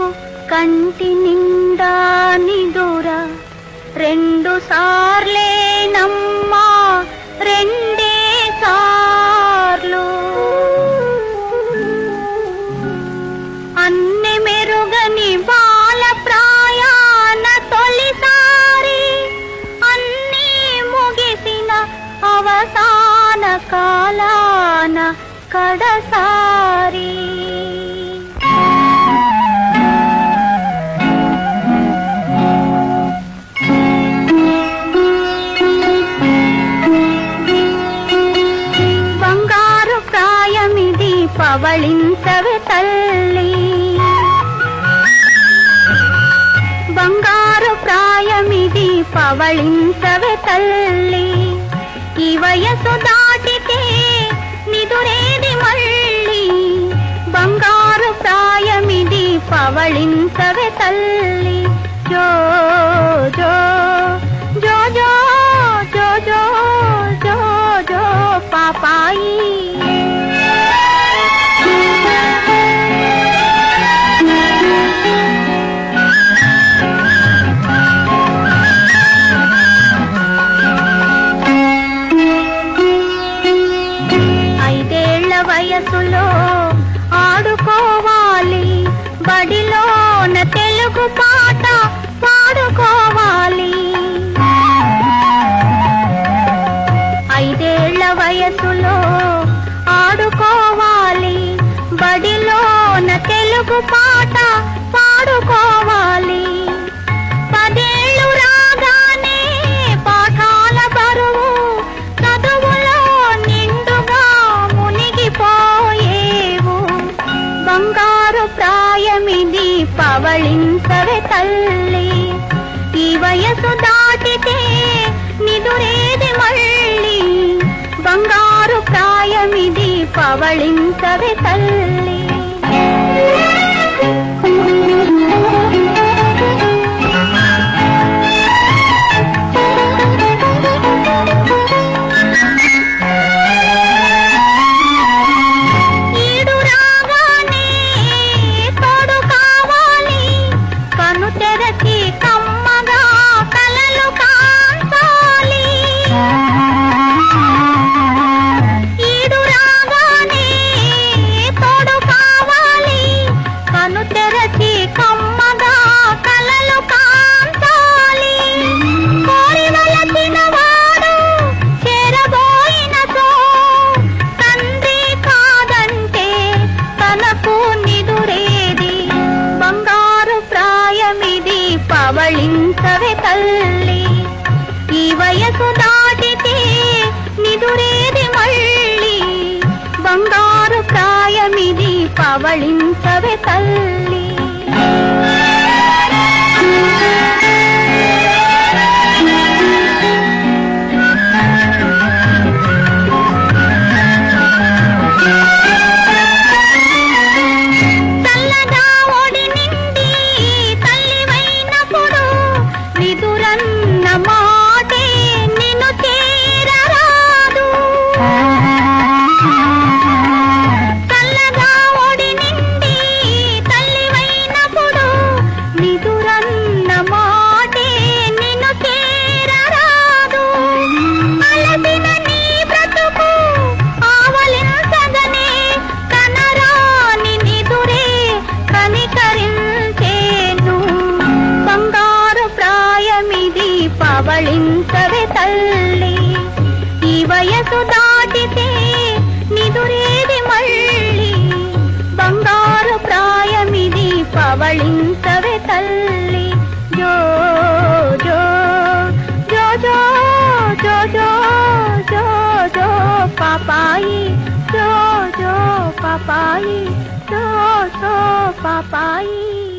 నాకు కంటి నిండా నిదుర. రెండు సార్లేనమ్మా రెండే సార్లు. అన్ని మెరుగని బాల ప్రాయాన తొలిసారి అన్నీ ముగిసిన అవసాన కాలాన కడసారి. ಬಳಿಂತವೆ ತಲ್ಲಿ ಬಂಗಾರು ಪ್ರಾಯಮಿದಿ ಪವಳಿಂತವೆ ತಲ್ಲಿ ಈ ವಯಸ್ಸು ದಾಟಿತೆ ನಿದುರೇದಿ ಮಳ್ಳಿ ಬಂಗಾರು ಪ್ರಾಯಮಿದಿ ಪವಳಿಂತವೆ ತಲ್ಲಿ ಯೋ తెలుగు పాట పాడుకోవాలి. పదేళ్ళు రాగానే పాఠాల బరువు చదువులో నిండుగా మునిగిపోయేవు. బంగారు ప్రాయమిది పవళించవే తల్లి. ఈ వయసు దాటితే నిదురేది మళ్ళీ. బంగారు ప్రాయమిది పవళించవే తల్లి. சித்திரரசி खुदा పవళించవే తల్లి. జో జో జో జో జో జో జో జో పాపాయి. జో జో పాపాయి. జో జో పాపాయి.